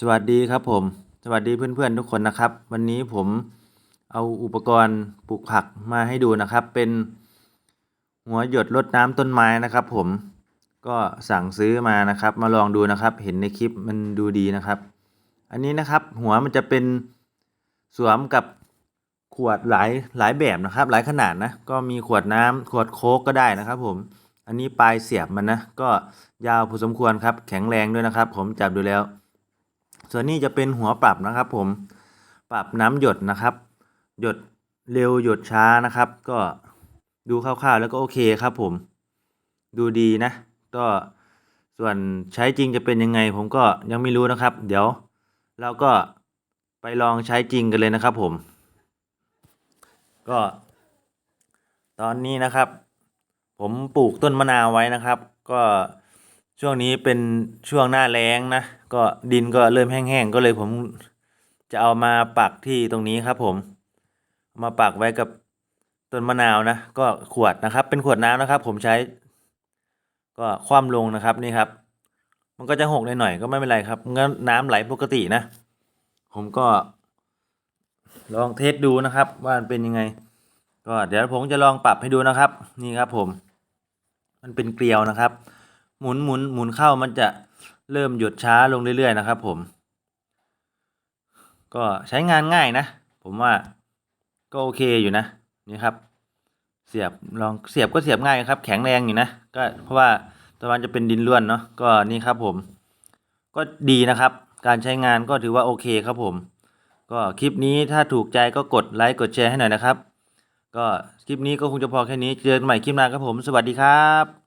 สวัสดีครับผม สวัสดีเพื่อนๆทุกคนนะครับ วันนี้ผมเอาอุปกรณ์ปลูกผักมาให้ดูนะครับ เป็นหัวหยดรดน้ำต้นไม้นะครับ ผมก็สั่งซื้อมานะครับ มาลองดูนะครับ เห็นในคลิปมันดูดีนะครับ อันนี้นะครับหัวมันจะเป็นสวมกับขวดหลายหลายแบบนะครับ หลายขนาดนะก็มีขวดน้ำขวดโค้กก็ได้นะครับ ผมอันนี้ปลายเสียบมันนะก็ยาวพอสมควรครับ แข็งแรงด้วยนะครับ ผมจับดูแล้ว ส่วนนี้จะเป็นหัวปรับนะครับ ผมปรับน้ำหยดนะครับ หยดเร็วหยดช้านะครับ ก็ดูคร่าวๆแล้วก็โอเคครับผมดูดีนะ ก็ส่วนใช้จริงจะเป็นยังไง ผมก็ยังไม่รู้นะครับ เดี๋ยวเราก็ไปลองใช้จริงกันเลยนะครับผม ก็ ตอนนี้นะครับ ผมปลูกต้นมะนาวไว้นะครับ ก็ช่วงนี้เป็นช่วงหน้าแล้งนะ ก็ดินก็เริ่มแห้งๆก็เลยผมจะเอามาปักที่ตรงนี้ครับ ผมมาปักไว้กับต้นมะนาวนะ ก็ขวดนะครับ เป็นขวดน้ำนะครับ ผมใช้ ก็คว่ำลงนะครับนี่ครับ มันก็จะหกหน่อยๆก็ไม่เป็นไรครับงั้นน้ำไหลปกตินะ ผมก็ ลองเทสดูนะครับ ว่ามันเป็นยังไง ก็เดี๋ยวผมจะลองปรับให้ดูนะครับ นี่ครับ ผม มันเป็นเกลียวนะครับ หมุนหมุนหมุนเข้ามันจะ เริ่มหยุดช้าลงเรื่อยๆนะครับผม ก็ใช้งานง่ายนะ ผมว่าก็โอเคอยู่นะนี่ครับ เสียบลองเสียบก็เสียบง่ายครับ แข็งแรงอยู่นะก็เพราะว่าตะวันจะเป็นดินล้วนเนาะก็นี่ครับผม ก็ดีนะครับ การใช้งานก็ถือว่าโอเคครับผม ก็คลิปนี้ถ้าถูกใจก็กดไลค์กดแชร์ให้หน่อยนะครับ ก็คลิปนี้ก็คงจะพอแค่นี้เจอกันใหม่คลิปหน้าครับผม สวัสดีครับ